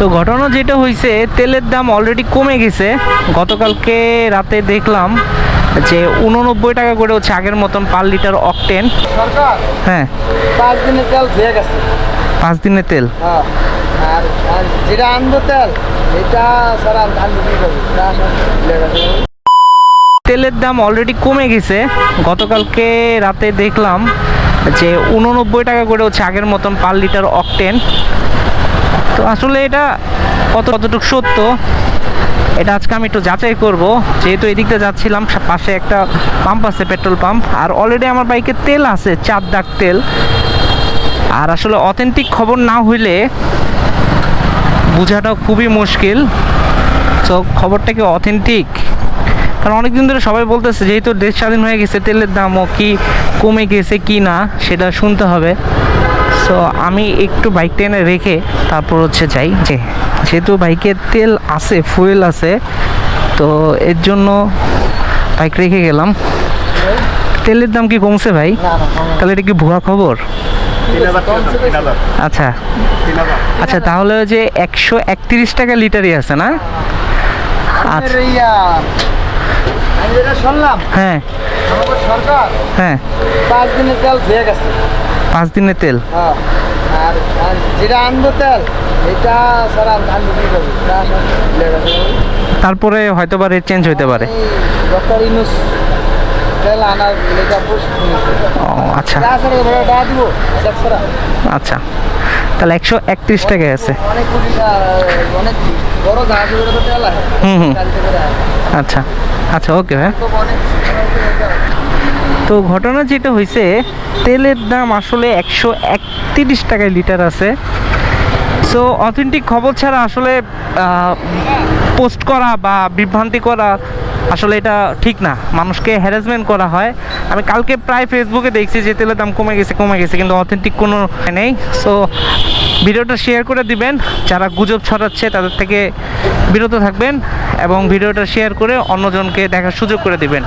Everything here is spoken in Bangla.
তো ঘটনা যেটা হয়েছে তেলের দাম অলরেডি কমে গেছে। গতকালকে রাতে দেখলাম যে উননব্বই টাকা করে হচ্ছে আগের মতন পার লিটার অকটেন হ্যাঁ। পাঁচ দিনের তেল ধুয়ে গেছে। পাঁচ দিনের তেল? হ্যাঁ। আর আর যেটা আনব তেল এটা স্যার আনব কি করব এটা আসলে ভুলে গেছে। তেলের দাম অলরেডি কমে গেছে। গতকালকে রাতে দেখলাম যে উননব্বই টাকা করে হচ্ছে আগের মতন পার লিটার অকটেন তো আসলে এটা কত কতটুকু সত্য, এটা আজকে আমি একটু যাচাই করব। যেহেতু এদিকটা যাচ্ছিলাম পাশে একটা পাম্প আছে পেট্রোল পাম্প আর অলরেডি আমার বাইকে তেল আছে, চার দাগ তেল। আর আসলে অথেন্টিক খবর না হইলে বোঝাটা খুবই মুশকিল। তো খবরটা কি অথেন্টিক কারণ অনেকদিন ধরে সবাই বলতেছে, যেহেতু দেশ স্বাধীন হয়ে গেছে, তেলের দামও কি কমে গেছে কি না, সেটা শুনতে হবে। সো আমি একটু বাইক টেনে রেখে তারপর হচ্ছে যাই। যে যেহেতু বাইকের তেল আছে ফুয়েল আছে তো এর জন্য বাইক রেখে গেলাম। তেলের দাম কি কমছে ভাই? তাহলে এটা কি ভুয়া খবর। আচ্ছা। আচ্ছা তাহলে ওই যে একশো একত্রিশ টাকা লিটারই আছে না? আচ্ছা হ্যাঁ। হ্যাঁ। পাঁচ দিনের তেল গেছে। পাঁচ দিনের তেল? হ্যাঁ আর যেটা আনব তেল এটা আনব কি। তারপরে হয়তো বা রেট চেঞ্জ হতে পারে ডক্টর ইনুস তেল আনার লেখা ও আচ্ছা। আচ্ছা। তাহলে একশো একত্রিশ টাকায় আছে। হুম হুম। আচ্ছা। আচ্ছা ওকে অনেক তো ঘটনা যেটা হয়েছে তেলের দাম আসলে একশো একত্রিশ টাকায় লিটার আছে। সো অথেন্টিক খবর ছাড়া আসলে পোস্ট করা বা বিভ্রান্তি করা আসলে এটা ঠিক না। মানুষকে হ্যারাসমেন্ট করা হয়। আমি কালকে প্রায় ফেসবুকে দেখছি যে তেলের দাম কমে গেছে কমে গেছে, কিন্তু অথেন্টিক কোনো নেই। সো ভিডিওটা শেয়ার করে দিবেন। যারা গুজব ছড়াচ্ছে, তাদের থেকে বিরত থাকবেন এবং ভিডিওটা শেয়ার করে অন্যজনকে দেখার সুযোগ করে দিবেন।